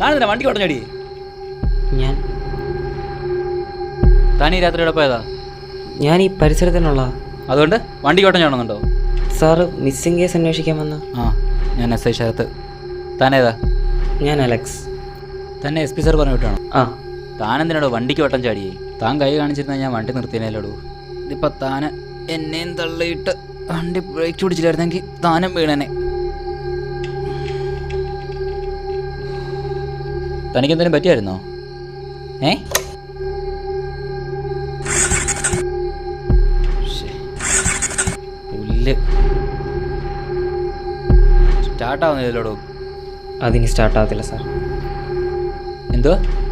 താനെന്തിനാ വണ്ടി ഓട്ടം ചാടി ഞാൻ. താൻ ഈ രാത്രി എവിടെ പോയതാ? ഞാൻ ഈ പരിസരത്തിനുള്ള അതുകൊണ്ട് വണ്ടി ചാടുന്നുണ്ടോ സാറ് മിസ്സിംഗ് കേസ് അന്വേഷിക്കാൻ വന്ന ആ ഞാൻ എസ് ഐ ശരത്ത്. താനേതാ ഞാൻ അലക്സ്. തന്നെ എസ് പി സാർ പറഞ്ഞു വിട്ടാണോ? ആ. താനെന്തിനാടോ വണ്ടിക്ക് വട്ടം ചാടിയേ താൻ കൈ കാണിച്ചിരുന്നാൽ ഞാൻ വണ്ടി നിർത്തിനേലോടൂ ഇതിപ്പോൾ താന് എന്നെയും തള്ളിയിട്ട് വണ്ടി ബ്രേക്ക് പിടിച്ചില്ലായിരുന്നെങ്കിൽ താനും വീണനെ. തനിക്കെന്തെങ്കിലും പറ്റിയായിരുന്നോ? ഏ? സ്റ്റാർട്ടാവുന്നില്ലോടോ പുല്ല്. സ്റ്റാർട്ടാവുന്നില്ലല്ലോടോ അതിന് സ്റ്റാർട്ടാവത്തില്ല സാർ. എന്തുവാ?